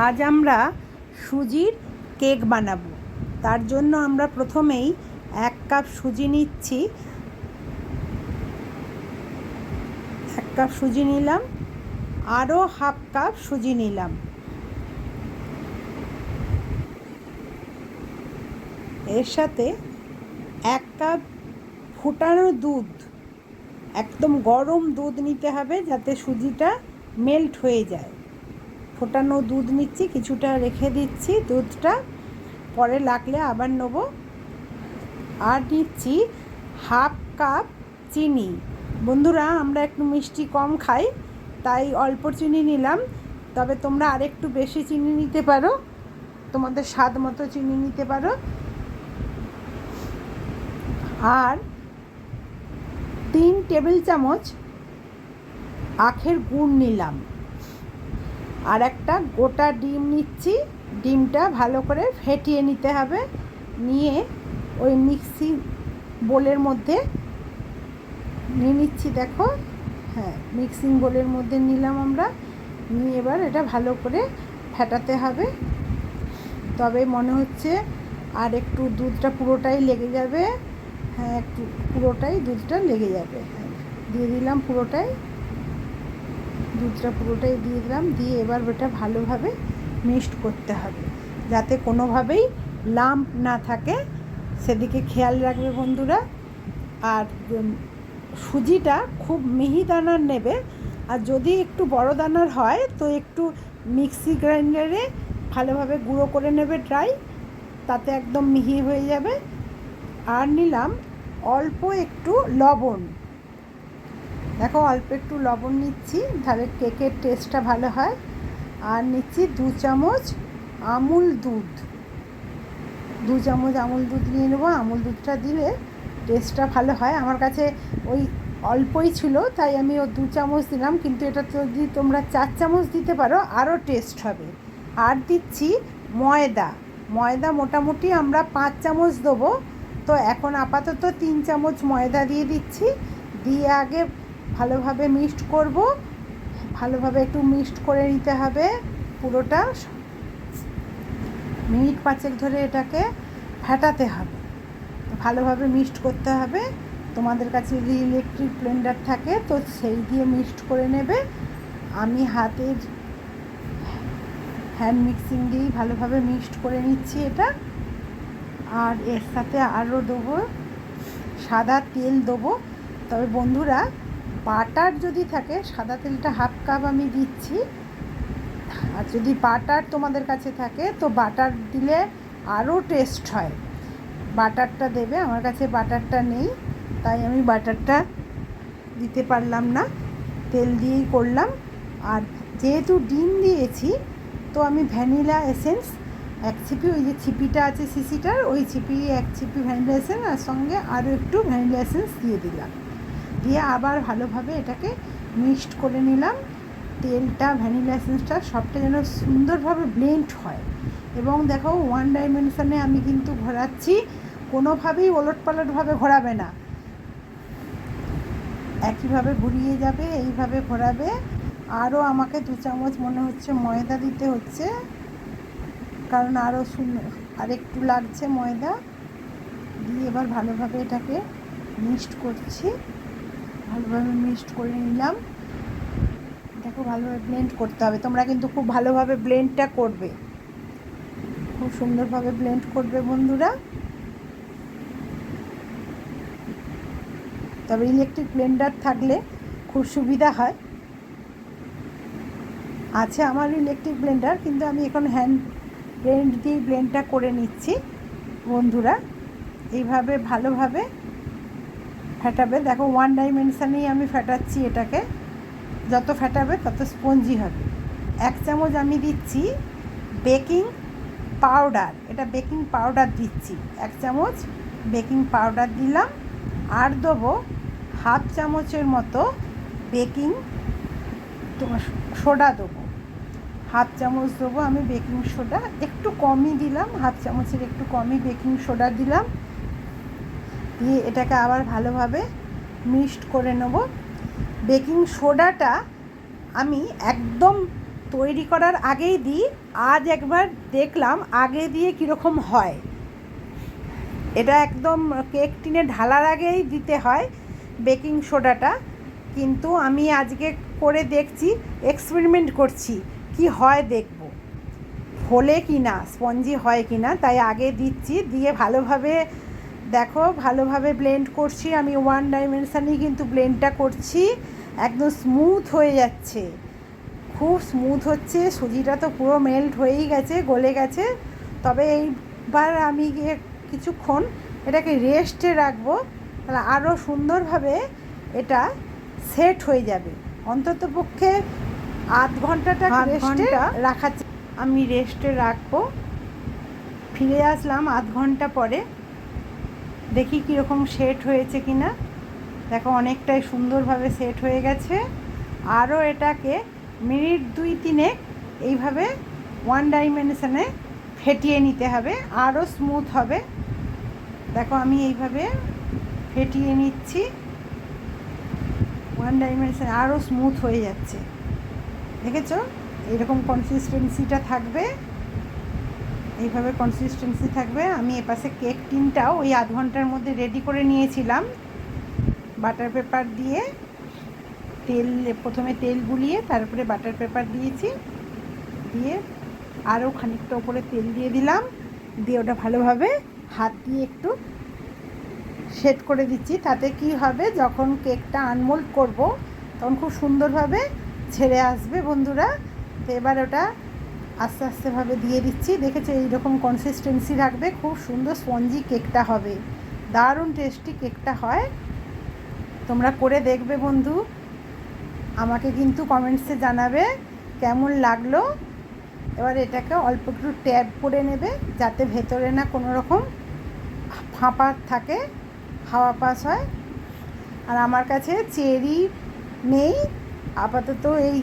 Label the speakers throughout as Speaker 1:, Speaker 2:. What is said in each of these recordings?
Speaker 1: আজ আমরা সুজির কেক বানাবো। তার জন্য আমরা প্রথমেই এক কাপ সুজি নিচ্ছি। এক কাপ সুজি নিলাম। আরও হাফ কাপ সুজি নিলাম। এর সাথে এক কাপ ফুটানো দুধ। একদম গরম দুধ নিতে হবে যাতে সুজিটা মেল্ট হয়ে যায়। ফোটানো দুধ নিচ্ছি, কিছুটা রেখে দিচ্ছি দুধটা। পরে লাগলে আবার নেব। আর নিচ্ছি হাফ কাপ চিনি। বন্ধুরা, আমরা একটু মিষ্টি কম খাই, তাই অল্প চিনি নিলাম। তবে তোমরা আরেকটু বেশি চিনি নিতে পারো। তোমাদের স্বাদ মতো চিনি নিতে পারো। আর তিন টেবিল চামচ আখের গুড় নিলাম। আর একটা গোটা ডিম নিচ্ছি। ডিমটা ভালো করে ফেটিয়ে নিতে হবে। নিয়ে ওই মিক্সি বোলের মধ্যে নিয়ে নিচ্ছি, দেখো। হ্যাঁ মিক্সিং বোলের মধ্যে নিলাম আমরা। নিয়ে এবার এটা ভালো করে ফেটাতে হবে। তবে মনে হচ্ছে আর একটু দুধটা পুরোটাই লেগে যাবে। হ্যাঁ একটু পুরোটাই দুধটা লেগে যাবে। হ্যাঁ দিয়ে দিলাম পুরোটাই। দুধটা পুরোটাই দিয়ে দিলাম। দিয়ে এবার ওটা ভালোভাবে মিক্সড করতে হবে। যাতে কোনোভাবেই লাম্প না থাকে। সেদিকে খেয়াল রাখবে বন্ধুরা। আর সুজিটা খুব মিহি দানার নেবে। আর যদি একটু বড় দানার হয়, তো একটু মিক্সি গ্রাইন্ডারে ভালোভাবে গুঁড়ো করে নেবে ড্রাই। তাতে একদম মিহি হয়ে যাবে। আর নিলাম অল্প একটু লবণ। দেখো, অল্প একটু লবণ নিচ্ছি, তাহলে কেকের টেস্টটা ভালো হয়। আর নিচ্ছি দু চামচ আমুল দুধ। দু চামচ আমুল দুধ নিয়ে নেব, আমুল দুধটা দিলে টেস্টটা ভালো হয়। আমার কাছে ওই অল্পই ছিল, তাই আমি ও দু চামচ দিলাম, কিন্তু এটা যদি তোমরা চার চামচ দিতে পারো, আরও টেস্ট হবে। আর দিচ্ছি ময়দা। ময়দা মোটামুটি আমরা পাঁচ চামচ দেবো। তো এখন আপাতত তিন চামচ ময়দা দিয়ে দিচ্ছি। দিয়ে আগে ভালোভাবে মিক্সড করব। ভালোভাবে একটু মিক্সড করে নিতে হবে পুরোটা। মিনিট পাঁচেক ধরে এটাকে ফেটাতে হবে। ভালোভাবে মিক্সড করতে হবে। তোমাদের কাছে যদি ইলেকট্রিক ব্লেন্ডার থাকে, তো সেই দিয়ে মিক্সড করে নেবে। আমি হাতের হ্যান্ড মিক্সিং দিয়েই ভালোভাবে মিক্সড করে নিচ্ছি এটা। আর এর সাথে আরও দেবো, সাদা তেল দেবো। তবে বন্ধুরা বাটার যদি থাকে, সাদা তেলটা হাফ কাপ আমি দিচ্ছি। আর যদি বাটার তোমাদের কাছে থাকে, তো বাটার দিলে আরও টেস্ট হয়। বাটারটা দেবে, আমার কাছে বাটারটা নেই, তাই আমি বাটারটা দিতে পারলাম না। তেল দিয়েই করলাম। আর যেহেতু ডিম দিয়েছি, তো আমি ভ্যানিলা এসেন্স, এক ছিপি, ওই যে ছিপিটা আছে সিসিটার, ওই ছিপি, এক ছিপি ভ্যানিলা এসেন্স, আর সঙ্গে আরও একটু ভ্যানিলা এসেন্স দিয়ে দিলাম। দিয়ে আবার ভালোভাবে এটাকে মিক্সড করে নিলাম। তেলটা, ভ্যানিলা এসেন্সটা সবটা যেন সুন্দরভাবে ব্লেন্ড হয়। এবং দেখো ওয়ান ডাইমেনশানে আমি কিন্তু ঘোরাচ্ছি, কোনোভাবেই ওলট পালটভাবে ঘোরাবে না। একইভাবে ঘুরিয়ে যাবে, এইভাবে ঘোরাবে। আরও আমাকে দু চামচ মনে হচ্ছে ময়দা দিতে হচ্ছে, কারণ আরও আর একটু লাগছে ময়দা। দিয়ে এবার ভালোভাবে এটাকে মিক্সড করছি। ভালোভাবে মিক্সড করে নিলাম। দেখো ভালোভাবে ব্লেন্ড করতে হবে। তোমরা কিন্তু খুব ভালোভাবে ব্লেন্ডটা করবে। খুব সুন্দরভাবে ব্লেন্ড করবে বন্ধুরা। তবে ইলেকট্রিক ব্লেন্ডার থাকলে খুব সুবিধা হয়। আছে আমার ইলেকট্রিক ব্লেন্ডার কিন্তু আমি এখন হ্যান্ড ব্লেন্ড দিয়ে ব্লেন্ডটা করে নিচ্ছি বন্ধুরা। এইভাবে ভালোভাবে ফেটাবে। দেখো ওয়ান ডাইমেনশানেই আমি ফেটাচ্ছি এটাকে। যত ফেটাবে, তত স্পঞ্জি হবে। এক চামচ আমি দিচ্ছি বেকিং পাউডার এটা বেকিং পাউডার দিচ্ছি। এক চামচ বেকিং পাউডার দিলাম। আর দেবো হাফ চামচের মতো বেকিং সোডা দেবো। হাফ চামচ দেবো আমি বেকিং সোডা। একটু কমই দিলাম, হাফ চামচের একটু কমই বেকিং সোডা দিলাম। দিয়ে এটাকে আবার ভালোভাবে মিক্সড করে নেব। বেকিং সোডাটা আমি একদম তৈরি করার আগেই দিই, আজ একবার দেখলাম আগে দিয়ে কীরকম হয়। এটা একদম কেক টিনে ঢালার আগেই দিতে হয় বেকিং সোডাটা, কিন্তু আমি আজকে করে দেখছি, এক্সপেরিমেন্ট করছি, কি হয় দেখব। ফোলে কি না স্পঞ্জি হয় কি না তাই আগে দিচ্ছি, দিয়ে ভালোভাবে দেখো ভালোভাবে ব্লেন্ড করছি আমি ওয়ান ডাইমেনশানেই কিন্তু ব্লেন্ডটা করছি। একদম স্মুথ হয়ে যাচ্ছে। খুব স্মুথ হচ্ছে। সুজিটা তো পুরো মেল্ট হয়েই গেছে গলে গেছে। তবে এইবার আমি গিয়ে কিছুক্ষণ এটাকে রেস্টে রাখব তাহলে আরও সুন্দরভাবে এটা সেট হয়ে যাবে। অন্তত পক্ষে আধ ঘন্টাটা রেস্টে রাখা আমি রেস্টে রাখব। ফিরে আসলাম আধ ঘণ্টা পরে। দেখি কীরকম সেট হয়েছে কি না দেখো, অনেকটাই সুন্দরভাবে সেট হয়ে গেছে। আরও এটাকে মিনিট দুই তিনে এইভাবে ওয়ান ডাইমেনশনে ফেটিয়ে নিতে হবে। আরও স্মুথ হবে। দেখো, আমি এইভাবে ফেটিয়ে নিচ্ছি। ওয়ান ডাইমেনশন আরও স্মুথ হয়ে যাচ্ছে। দেখেছ? এরকম কনসিস্টেন্সিটা থাকবে। এইভাবে কনসিস্টেন্সি থাকবে। আমি এপাশে কেক টিনটাও ওই আধ ঘণ্টার মধ্যে রেডি করে নিয়েছিলাম। বাটার পেপার দিয়ে তেল, প্রথমে তেল গুলিয়ে তারপরে বাটার পেপার দিয়েছি। দিয়ে আরও খানিকটা ওপরে তেল দিয়ে দিলাম। দিয়ে ওটা ভালোভাবে হাত দিয়ে একটু সেট করে দিচ্ছি। তাতে কি হবে, যখন কেকটা আনমোল্ড করব, তখন খুব সুন্দরভাবে ছেড়ে আসবে বন্ধুরা। তো এবার ওটা আস্তে আস্তেভাবে দিয়ে দিচ্ছি। দেখেছ, এইরকম কনসিস্টেন্সি রাখবে। খুব সুন্দর স্পঞ্জি কেকটা হবে। দারুণ টেস্টি কেকটা হয়। তোমরা করে দেখবে বন্ধু। আমাকে কিন্তু কমেন্টসে জানাবে কেমন লাগল। এবার এটাকে অল্প একটু ট্যাপ করে নেবে, যাতে ভেতরে না কোনো রকম ফাঁপা থাকে, হাওয়া পাস হয়। আর আমার কাছে চেরি নেই। আপাতত এই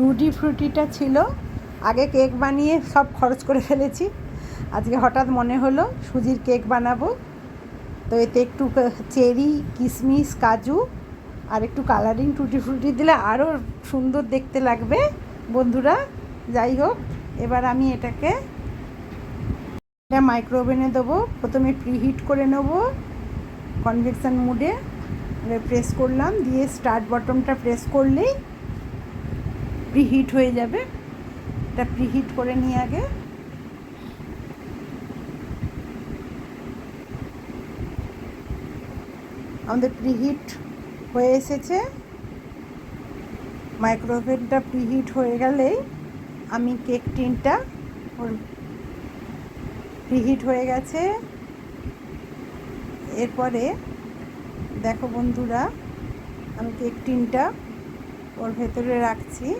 Speaker 1: টুটি ফ্রুটিটা ছিল। আগে কেক বানিয়ে সব খরচ করে ফেলেছি। আজকে হঠাৎ মনে হলো, সুজির কেক বানাবো। তো এতে একটু চেরি কিশমিশ কাজু আর একটু কালারিং টুটি ফ্রুটি দিলে আরও সুন্দর দেখতে লাগবে বন্ধুরা। যাই হোক, এবার আমি এটাকে এটা মাইক্রোওভেনে দেবো। প্রথমে প্রিহিট করে নেব কনভেকশন মুডে প্রেস করলাম, দিয়ে স্টার্ট বটমটা প্রেস করলেই প্রিহিট হয়ে যাবে। এটা প্রিহিট করে নিয়ে আগে। আমাদের প্রিহিট হয়ে এসেছে। মাইক্রোওভেনটা প্রিহিট হয়ে গেলেই আমি কেক টিনটা ওর প্রিহিট হয়ে গেছে। এরপরে দেখো বন্ধুরা, আমি কেক টিনটা ওর ভেতরে রাখছি।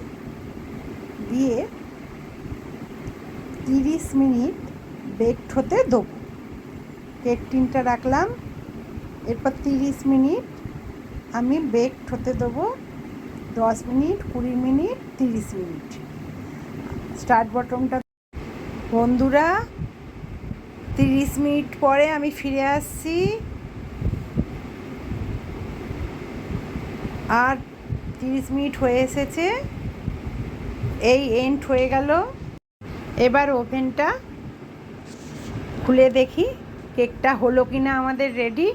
Speaker 1: দিয়ে তিরিশ মিনিট বেকড হতে দেবো। কেক টিনটা রাখলাম। এরপর তিরিশ মিনিট আমি বেকড হতে দেবো। দশ মিনিট, কুড়ি মিনিট, তিরিশ মিনিট। স্টার্ট বটমটা বন্ধুরা, তিরিশ মিনিট পরে আমি ফিরে আসছি। আর তিরিশ মিনিট হয়ে এসেছে। এই এন্ড হয়ে গেল। এবার ওভেনটা খুলে দেখি, কেকটা হলো কি না আমাদের রেডি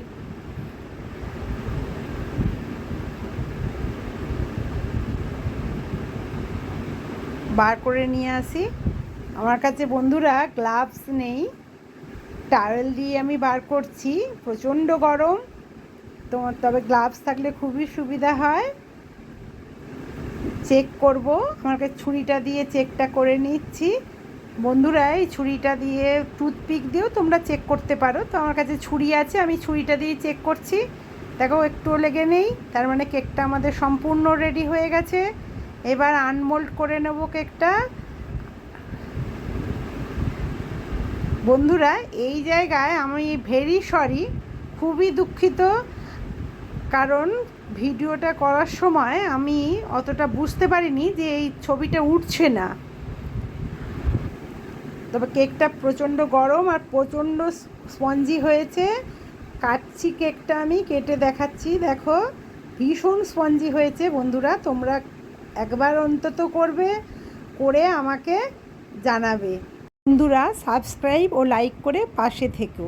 Speaker 1: বার করে নিয়ে আসি। আমার কাছে বন্ধুরা গ্লাভস নেই। টাওয়েল দিয়ে আমি বার করছি, প্রচণ্ড গরম। তোমার তবে গ্লাভস থাকলে খুবই সুবিধা হয়। চেক করব। আমার কাছে ছুরিটা দিয়ে চেকটা করে নিচ্ছি। বন্ধুরা, এই ছুরিটা দিয়ে টুথপিক দিয়েও তোমরা চেক করতে পারো। তো আমার কাছে ছুরি আছে, আমি ছুরিটা দিয়ে চেক করছি। দেখো, একটুও লেগে নেই। তার মানে কেকটা আমাদের সম্পূর্ণ রেডি হয়ে গেছে। এবার আনমোল্ড করে নেব কেকটা। বন্ধুরা, এই জায়গায় আমি ভেরি সরি খুবই দুঃখিত। কারণ ভিডিওটা করার সময় আমি অতটা বুঝতে পারিনি যে এই ছবিটা উঠছে না। তবে কেকটা প্রচণ্ড গরম আর প্রচণ্ড স্পঞ্জি হয়েছে। কাটছি কেকটা আমি, কেটে দেখাচ্ছি। দেখো, ভীষণ স্পঞ্জি হয়েছে বন্ধুরা, তোমরা একবার অন্তত করবে, করে আমাকে জানাবে। বন্ধুরা, সাবস্ক্রাইব ও লাইক করে পাশে থেকো।